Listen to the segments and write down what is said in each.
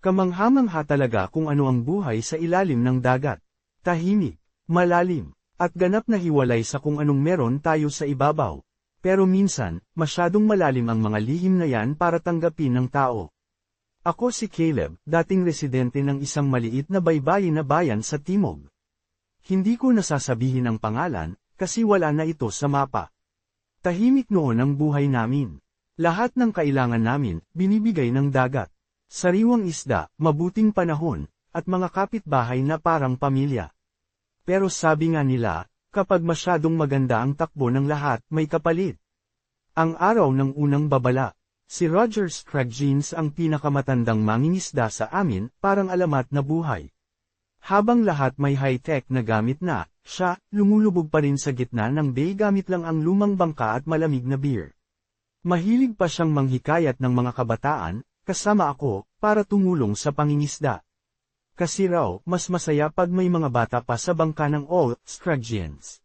Kamanghamangha talaga kung ano ang buhay sa ilalim ng dagat. Tahimik, malalim, at ganap na hiwalay sa kung anong meron tayo sa ibabaw. Pero minsan, masyadong malalim ang mga lihim na yan para tanggapin ng tao. Ako si Caleb, dating residente ng isang maliit na baybayin na bayan sa Timog. Hindi ko nasasabihin ang pangalan, kasi wala na ito sa mapa. Tahimik noon ang buhay namin. Lahat ng kailangan namin, binibigay ng dagat. Sariwang isda, mabuting panahon, at mga kapitbahay na parang pamilya. Pero sabi nga nila, kapag masyadong maganda ang takbo ng lahat, may kapalit. Ang araw ng unang babala. Si Roger Scraggs ang pinakamatandang mangingisda sa amin, parang alamat na buhay. Habang lahat may high-tech na gamit na, siya, lumulubog pa rin sa gitna ng bay gamit lang ang lumang bangka at malamig na beer. Mahilig pa siyang manghikayat ng mga kabataan, kasama ako, para tumulong sa pangingisda. Kasi raw, mas masaya pag may mga bata pa sa bangka ng All Scraggians.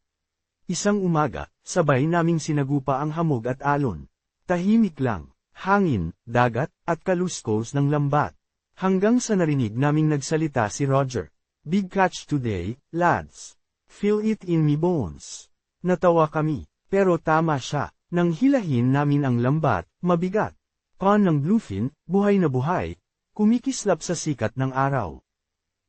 Isang umaga, sabay naming sinagupa ang hamog at alon. Tahimik lang, hangin, dagat, at kaluskos ng lambat. Hanggang sa narinig naming nagsalita si Roger. Big catch today, lads. Feel it in me bones. Natawa kami, pero tama siya. Nang hilahin namin ang lambat, mabigat. Pan ng bluefin, buhay na buhay, kumikislap sa sikat ng araw.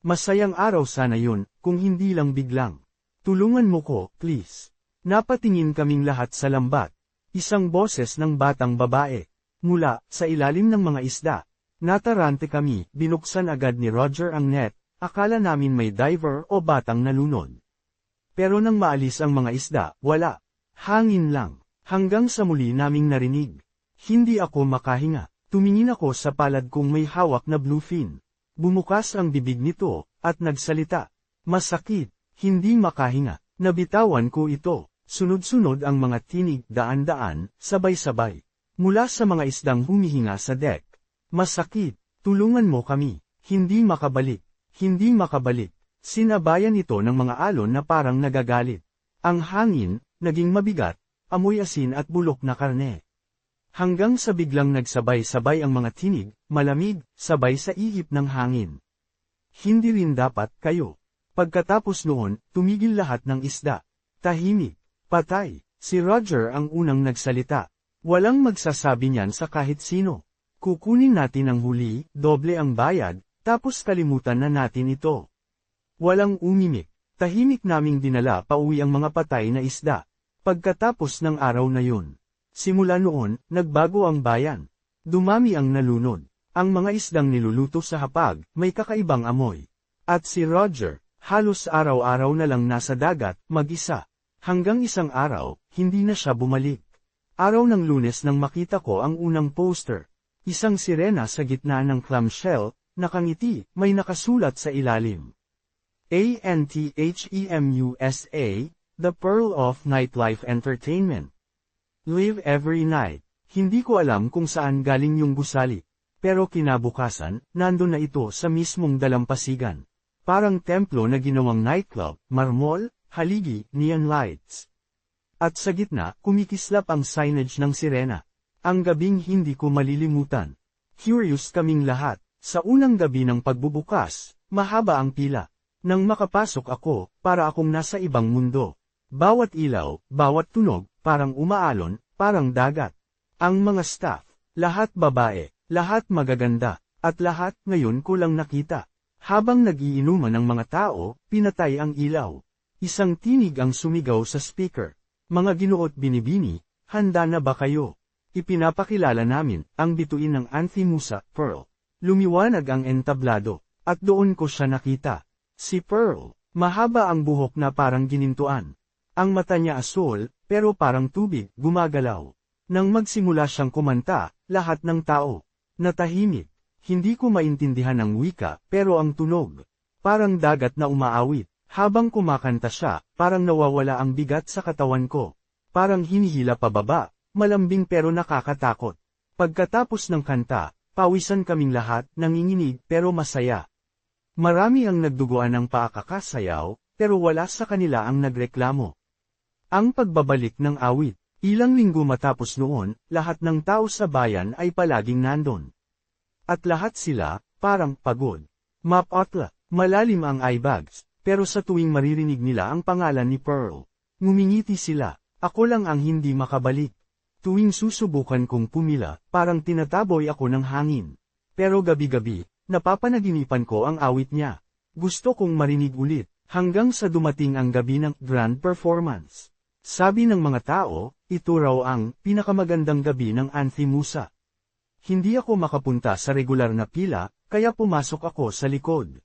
Masayang araw sana yun, kung hindi lang biglang. Tulungan mo ko, please. Napatingin kaming lahat sa lambat. Isang boses ng batang babae. Mula, sa ilalim ng mga isda. Natarante kami, binuksan agad ni Roger ang net, akala namin may diver o batang nalunod. Pero nang maalis ang mga isda, wala. Hangin lang, hanggang sa muli naming narinig. Hindi ako makahinga. Tumingin ako sa palad kong may hawak na bluefin. Bumukas ang bibig nito, at nagsalita. Masakit, hindi makahinga. Nabitawan ko ito. Sunod-sunod ang mga tinig daan-daan, sabay-sabay. Mula sa mga isdang humihinga sa deck. Masakit, tulungan mo kami. Hindi makabalik. Hindi makabalik. Sinabayan ito ng mga alon na parang nagagalit. Ang hangin, naging mabigat, amoy asin at bulok na karne. Hanggang sa biglang nagsabay-sabay ang mga tinig, malamig, sabay sa ihip ng hangin. Hindi rin dapat kayo. Pagkatapos noon, tumigil lahat ng isda. Tahimik, patay, si Roger ang unang nagsalita. Walang magsasabi niyan sa kahit sino. Kukunin natin ang huli, doble ang bayad, tapos kalimutan na natin ito. Walang umimik, tahimik naming dinala pauwi ang mga patay na isda. Pagkatapos ng araw na yun. Simula noon, nagbago ang bayan. Dumami ang nalunod. Ang mga isdang niluluto sa hapag, may kakaibang amoy. At si Roger, halos araw-araw na lang nasa dagat, mag-isa. Hanggang isang araw, hindi na siya bumalik. Araw ng lunes nang makita ko ang unang poster. Isang sirena sa gitna ng clamshell, nakangiti, may nakasulat sa ilalim. A-N-T-H-E-M-U-S-A, The Pearl of Nightlife Entertainment. Live every night. Hindi ko alam kung saan galing yung gusali. Pero kinabukasan, nandun na ito sa mismong dalampasigan. Parang templo na ginawang nightclub, marmol, haligi, neon lights. At sa gitna, kumikislap ang signage ng sirena. Ang gabing hindi ko malilimutan. Curious kaming lahat. Sa unang gabi ng pagbubukas, mahaba ang pila. Nang makapasok ako, para akong nasa ibang mundo. Bawat ilaw, bawat tunog, parang umaalon, parang dagat. Ang mga staff, lahat babae, lahat magaganda, at lahat ngayon ko lang nakita. Habang nagiinuman ng mga tao, pinatay ang ilaw. Isang tinig ang sumigaw sa speaker. Mga ginuot binibini, handa na ba kayo? Ipinapakilala namin, ang bituin ng Anthimusa, Pearl. Lumiwanag ang entablado, at doon ko siya nakita. Si Pearl, mahaba ang buhok na parang ginintuan. Ang mata niya asul, pero parang tubig, gumagalaw. Nang magsimula siyang kumanta, lahat ng tao, natahimik. Hindi ko maintindihan ang wika, pero ang tunog, parang dagat na umaawit. Habang kumakanta siya, parang nawawala ang bigat sa katawan ko. Parang hinihila pababa, malambing pero nakakatakot. Pagkatapos ng kanta, pawisan kaming lahat, nanginginig pero masaya. Marami ang nagduguan ng paakakasayaw, pero wala sa kanila ang nagreklamo. Ang pagbabalik ng awit. Ilang linggo matapos noon, lahat ng tao sa bayan ay palaging nandon. At lahat sila, parang pagod. Mapotla, malalim ang eye bags, pero sa tuwing maririnig nila ang pangalan ni Pearl, ngumingiti sila, ako lang ang hindi makabalik. Tuwing susubukan kong pumila, parang tinataboy ako ng hangin. Pero gabi-gabi, napapanaginipan ko ang awit niya. Gusto kong marinig ulit, hanggang sa dumating ang gabi ng grand performance. Sabi ng mga tao, ito raw ang pinakamagandang gabi ng Anthemusa. Hindi ako makapunta sa regular na pila, kaya pumasok ako sa likod.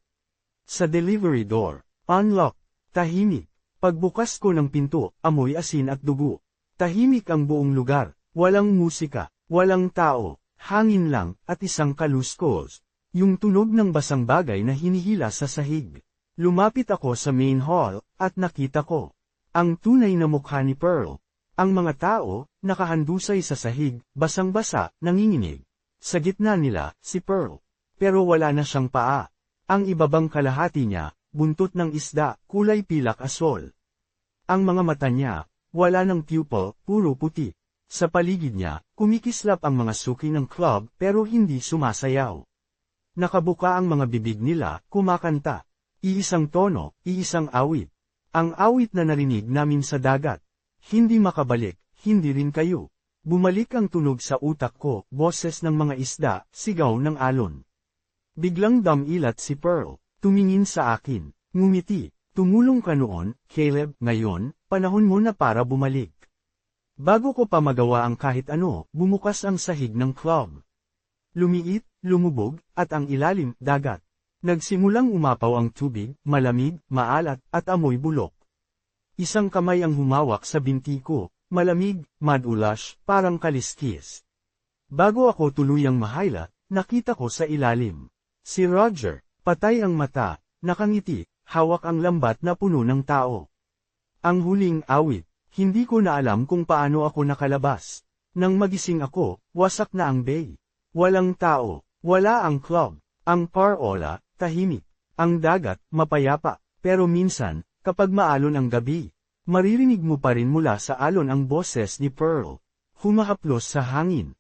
Sa delivery door, unlock, tahimik. Pagbukas ko ng pinto, amoy asin at dugo. Tahimik ang buong lugar, walang musika, walang tao, hangin lang, at isang kaluskos. Yung tunog ng basang bagay na hinihila sa sahig. Lumapit ako sa main hall, at nakita ko. Ang tunay na mukha ni Pearl. Ang mga tao, nakahandusay sa sahig, basang-basa, nanginginig. Sa gitna nila, si Pearl. Pero wala na siyang paa. Ang ibabang kalahati niya, buntot ng isda, kulay pilak asol. Ang mga mata niya, wala ng pupil, puro puti. Sa paligid niya, kumikislap ang mga suki ng club pero hindi sumasayaw. Nakabuka ang mga bibig nila, kumakanta. Iisang tono, iisang awit. Ang awit na narinig namin sa dagat. Hindi makabalik, hindi rin kayo. Bumalik ang tunog sa utak ko, boses ng mga isda, sigaw ng alon. Biglang damilat si Pearl, tumingin sa akin, ngumiti, tumulong ka noon, Caleb, ngayon, panahon mo na para bumalik. Bago ko pa magawa ang kahit ano, bumukas ang sahig ng club. Lumiit, lumubog, at ang ilalim, dagat. Nagsimulang umapaw ang tubig, malamig, maalat, at amoy bulok. Isang kamay ang humawak sa binti ko, malamig, madulas, parang kaliskis. Bago ako tuluyang mahayla, nakita ko sa ilalim. Si Roger, patay ang mata, nakangiti, hawak ang lambat na puno ng tao. Ang huling awit, hindi ko na alam kung paano ako nakalabas. Nang magising ako, wasak na ang bay. Walang tao, wala ang club, ang parola, tahimik. Ang dagat, mapayapa, pero minsan, kapag maalon ang gabi, maririnig mo pa rin mula sa alon ang boses ni Pearl. Humahaplos sa hangin.